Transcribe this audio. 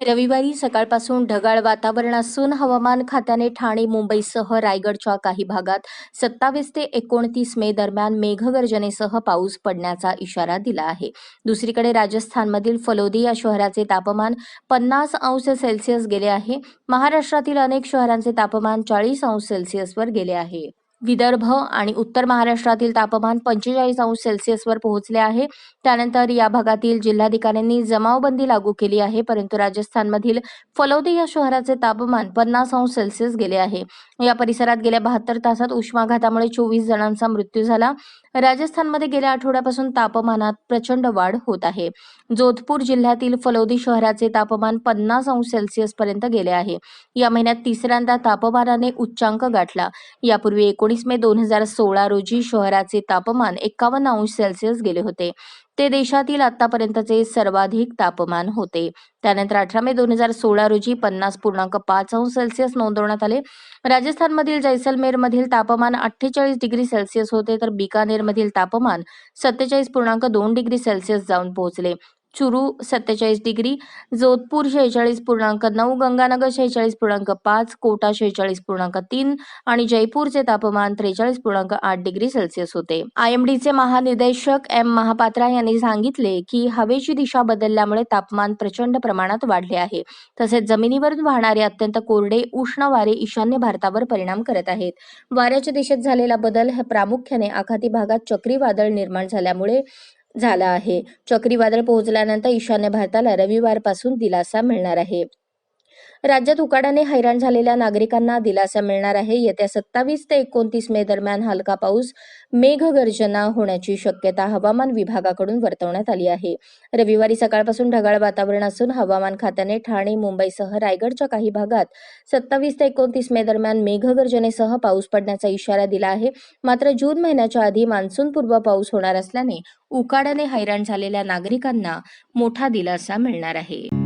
रविवारी सकाळपासून ढगाळ वातावरण असून हवामान खात्याने ठाणे मुंबईसह रायगडच्या काही भागात सत्तावीस ते एकोणतीस मे दरम्यान मेघगर्जनेसह पाऊस पडण्याचा इशारा दिला आहे. दुसरीकडे राजस्थानमधील फलोदी या शहराचे तापमान पन्नास अंश सेल्सिअस गेले आहे. महाराष्ट्रातील अनेक शहरांचे तापमान चाळीस अंश सेल्सिअसवर गेले आहे. विदर्भ आणि उत्तर महाराष्ट्रातील तापमान पंचेचाळीस अंश सेल्सिअसवर पोहोचले आहे. त्यानंतर या भागातील जिल्हाधिकाऱ्यांनी जमावबंदी लागू केली आहे परंतु राजस्थानमधील फलौदी या शहराचे तापमान पन्नास अंश सेल्सिअस गेले आहे. या परिसरात गेल्या बहात्तर तासात उष्माघातामुळे चोवीस जणांचा मृत्यू झाला. राजस्थानमध्ये गेल्या आठवड्यापासून तापमानात प्रचंड वाढ होत आहे. जोधपूर जिल्ह्यातील फलौदी शहराचे तापमान पन्नास अंश सेल्सिअस पर्यंत गेले आहे. या महिन्यात तिसऱ्यांदा तापमानाने उच्चांक गाठला. यापूर्वी एकोणीस मे दोन हजार सोळा रोजी शहराचे तापमान एकावन्न अंश सेल्सिअस गेले होते. ते देशातील आतापर्यंतचे सर्वाधिक तापमान होते. त्यानंतर अठरा मे दोन हजार सोळा रोजी पन्नास पूर्णांक पाच अंश सेल्सिअस नोंदवण्यात आले. राजस्थानमधील जैसलमेरमधील तापमान अठ्ठेचाळीस डिग्री सेल्सिअस होते तर बिकानेरमधील तापमान सत्तेचाळीस पूर्णांक दोन डिग्री सेल्सिअस जाऊन पोहोचले. चुरू सत्तेचाळीस डिग्री जोधपूर शेहेचाळीस पूर्णांक नऊ गंगानगर शेहेचाळीस पूर्णांक पाच कोटा शेहेचाळीस पूर्णांक तीन आणि जयपूरचे तापमान त्रेचाळीस पूर्णांक आठ डिग्री सेल्सिअस होते. आयएमडीचे महानिदेशक एम महापात्रा यांनी सांगितले की हवेची दिशा बदलल्यामुळे तापमान प्रचंड प्रमाणात वाढले आहे. तसेच जमिनीवरून वाहणारे अत्यंत कोरडे उष्ण वारे ईशान्य भारतावर परिणाम करत आहेत. वाऱ्याच्या दिशेत झालेला बदल हे प्रामुख्याने आखाती भागात चक्रीवादळ निर्माण झाल्यामुळे झाला आहे. चक्रीवादळ पोहोचल्यानंतर ईशान्य भारताला रविवारपासून दिलासा मिळणार आहे. राज्यात उकाडाने हैराण झालेल्या नागरिकांना दिलासा मिळणार आहे. येत्या सत्तावीस ते एकोणतीस मे दरम्यान हलका पाऊस मेघगर्जना होण्याची शक्यता हवामान विभागाकडून वर्तवण्यात आली आहे. रविवारी सकाळपासून ढगाळ वातावरण असून हवामान खात्याने ठाणे मुंबईसह रायगडच्या काही भागात सत्तावीस ते एकोणतीस मे दरम्यान मेघगर्जनेसह पाऊस पडण्याचा इशारा दिला आहे. मात्र जून महिन्याच्या आधी मान्सूनपूर्व पाऊस होणार असल्याने उकाड्याने हैराण झालेल्या नागरिकांना मोठा दिलासा मिळणार आहे.